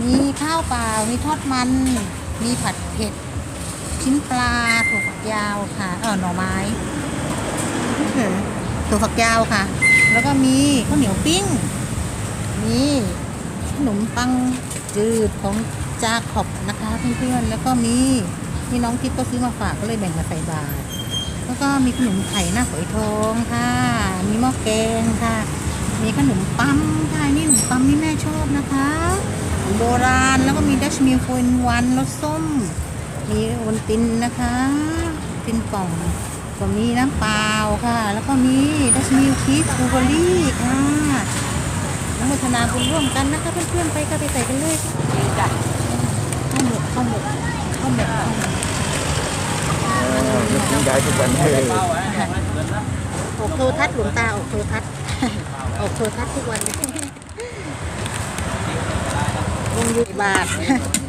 มีข้าวเปล่า มีทอดมัน มีผัดเผ็ด ชิ้นปลาถั่วฝักยาวค่ะ เออหน่อไม้เออถั่วฝักยาวค่ะ แล้วก็มีข้าวเหนียวปิ้ง มีขนมปังจืดของจาขอบนะคะเพื่อนๆ แล้วก็มีที่น้องทิพย์ก็ซื้อมาฝากก็เลยแบ่งมาใส่บาตรแล้วก็มีขนมไข่หน้าฝอยทองค่ะ มีหม้อแกงค่ะ มีขนมปั๊มค่ะนี่ขนมปั๊มนี่แม่ชอบนะคะโบราณแล้วก็มีดัชมิลโฟนวันรสส้ม มีวันตินนะคะตินกล่องก็มีน้ำเปล่าค่ะ แล้วก็มีดัชมิลชีสบูเบอรี่ค่ะน้ำมัทนาบุญร่วมกันนะคะเพื่อนๆไปก็ไปใส่กันเลยจ้ะข้าวหมกข้าวหมกข้าวหมกข้าวหมกมันกินได้ทุกวันเลยออกโทรทัศน์หลวงตาออกโทรทัศน์ ออกโทรทัศน์ทุกวันเลยวงยุบาท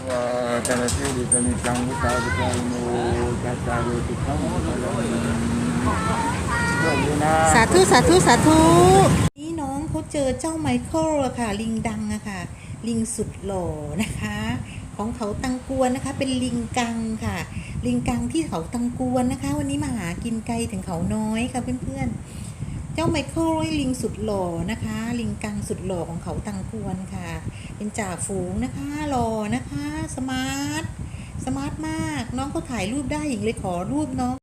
ว่าแต่ละที่ดีจะมีจังวิตาวิจารโนจัตตารุติขังพลังก็มีนะสาธุสาธุสาธุนี่น้องเขาเจอเจ้าไมเคิลอะค่ะ ลิงดังอะค่ะ ลิงสุดหล่อนะคะ ของเขาตังกวนนะคะ เป็นลิงกังค่ะ ลิงกังที่เขาตังกวนนะคะ วันนี้มาหากินไกลถึงเขาน้อยค่ะเพื่อนๆ เจ้าไมเคิลลิงสุดหล่อนะคะ ลิงกังสุดหล่อของเขาตังควนค่ะ เป็นจ่าฝูงนะคะหล่อนะคะ สมาร์ท สมาร์ทมาก น้องเขาถ่ายรูปได้หญิงเลยขอรูปน้อง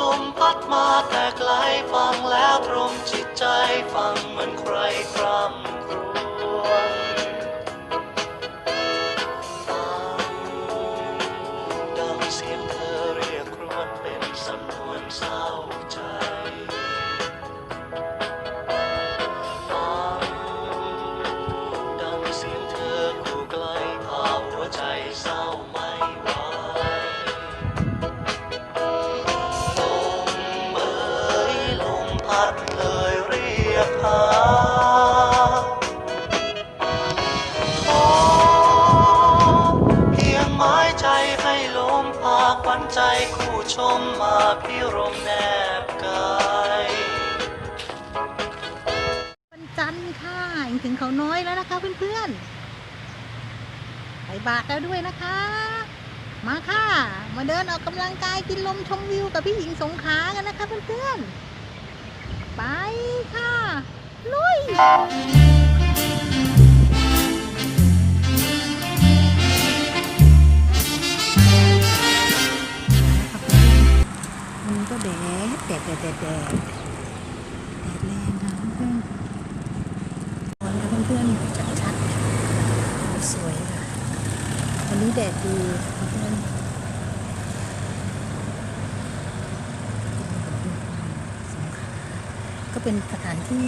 ลมพัดมาแต่ไกลฟังแล้วตรงจิตใจฟังเหมือนใครครำ พาควันใจคู่ชมมาพิรมแนบกายวันจันทร์ค่ะยังถึงเขาน้อยแล้วนะคะเพื่อนๆไปบาทแล้วด้วยนะคะ มาค่ะ มาเดินออกกำลังกายกินลมชมวิวกับพี่หญิงสงขากันนะคะเพื่อนๆ ไปค่ะ ลุย แรงค่ะเพื่อนๆวันค่ะเพื่อนๆชัดๆสวยค่ะวันนี้แดดดีเพื่อนสงขาก็เป็นสถานที่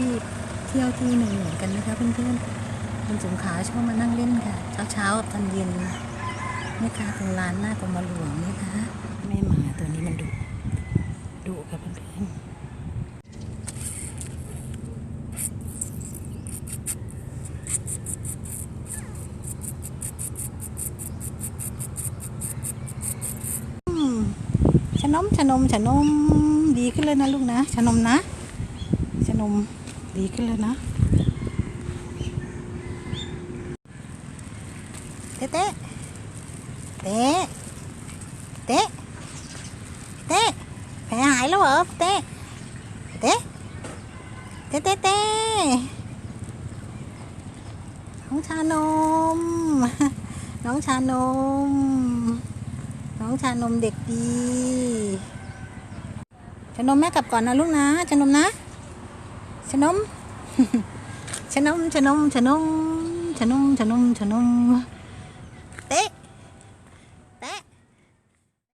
เที่ยวที่หนึ่งเหมือนกันนะคะเพื่อนๆคนสงขาชอบมานั่งเล่นค่ะ เช้าๆตอนเย็นนี่ค่ะตรงลานหน้ากรมหลวงนี่ค่ะแม่หมาตัวนี้มันดุ ดูกับเพื่อนๆอืมชะ นมชะนมชะนมดีขึ้นเลยนะลูกนะชะนมนะชะนมดีขึ้นเลยนะเต๊ะเต๊ะเต๊ะเต๊ะเต๊ะแผลหายแล้วเหรอเต้เต้เต้เต้เต้น้องชานม น้องชานมน้อง ชานมเด็กดีชานมแม่กลับก่อนนะลูกนะชานมนะชานมชานมชานมชานมชานมชานมชานม